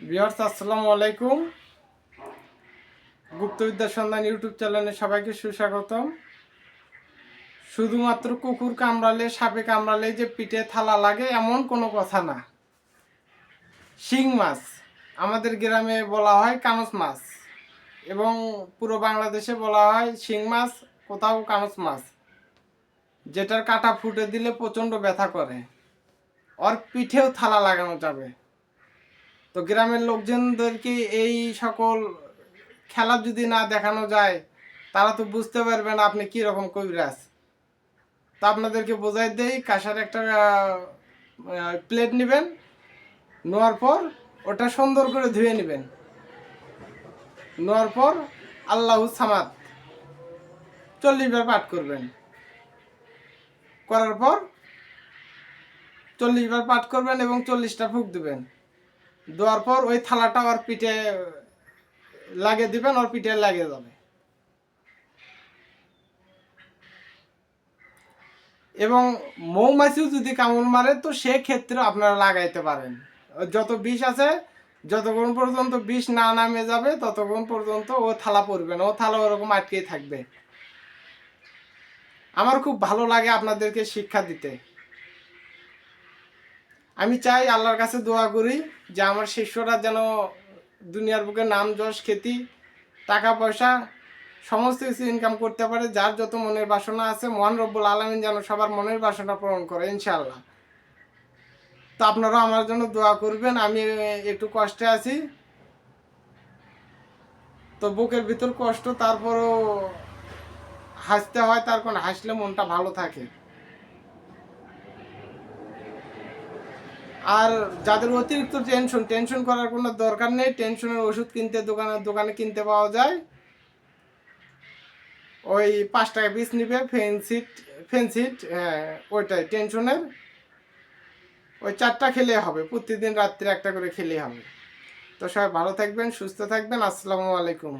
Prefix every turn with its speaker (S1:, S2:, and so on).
S1: Viewers, আসসালামু আলাইকুম। গুপ্তবিদ্যা সন্ধান ইউটিউব চ্যানেলে সবাইকে সুস্বাগতম। শুধুমাত্র কুকুর কামড়ালে, সাপে কামড়ালে যে পিঠে থালা লাগে, এমন কোনো কথা না। শিং মাছ, আমাদের গ্রামে বলা হয় কানস মাছ এবং পুরো বাংলাদেশে বলা হয় শিং মাছ, কোথাও কানস মাছ, যেটার কাটা ফুটে দিলে প্রচণ্ড ব্যথা করে। ওর পিঠেও থালা লাগানো যাবে। তো গ্রামের লোকজনদেরকে এই সকল খেলা যদি না দেখানো যায়, তারা তো বুঝতে পারবে না আপনি কি রকম কবিরাজ তো আপনাদেরকে বোঝাই দেই, কাঁসার একটা প্লেট নেবেন, নেওয়ার পর ওটা সুন্দর করে ধুয়ে নেবেন। নেওয়ার পর আল্লাহ সামাদ চল্লিশ বার পাঠ করবেন। করার পর চল্লিশ বার পাঠ করবেন এবং চল্লিশটা ফুক দিবেন। দেওয়ার পর ওই থালাটা ওর পিঠে লাগিয়ে দিবেন, ওর পিঠে লাগিয়ে যাবে। এবং মৌমাছিও যদি কামড় মারে, তো সেক্ষেত্রে আপনারা লাগাইতে পারেন। যত বিষ আছে, যতক্ষণ পর্যন্ত বিষ না নামে যাবে, ততক্ষণ পর্যন্ত ও থালা পড়বে না। ও থালা ওরকম আটকেই থাকবে। আমার খুব ভালো লাগে আপনাদেরকে শিক্ষা দিতে। আমি চাই আল্লাহর কাছে দোয়া করি যে আমার শিষ্যরা যেন দুনিয়ার বুকে নাম যশ, খ্যাতি, টাকা, পয়সা, সমস্ত কিছু ইনকাম করতে পারে, যার যত মনের বাসনা আছে, মহান রব্বুল আলমিন যেন সবার মনের বাসনা পূরণ করে ইনশাল্লাহ তো আপনারাও আমার জন্য দোয়া করবেন, আমি একটু কষ্টে আছি। তো বুকের ভিতর কষ্ট, তারপরও হাসতে হয়, তার কারণ হাসলে মনটা ভালো থাকে। আর যাদের অতিরিক্ত টেনশন টেনশন করার কোনো দরকার নেই টেনশনের ওষুধ কিনতে দোকানে দোকানে কিনতে পাওয়া যায়। ওই পাঁচ টাকা পিস নিবে ফেন্সিট ফেন্সিট হ্যাঁ ওইটাই টেনশনের ওই চারটা খেলে হবে, প্রতিদিন রাত্রে একটা করে খেলে হবে। তো সবাই ভালো থাকবেন, সুস্থ থাকবেন, আসসালামু আলাইকুম।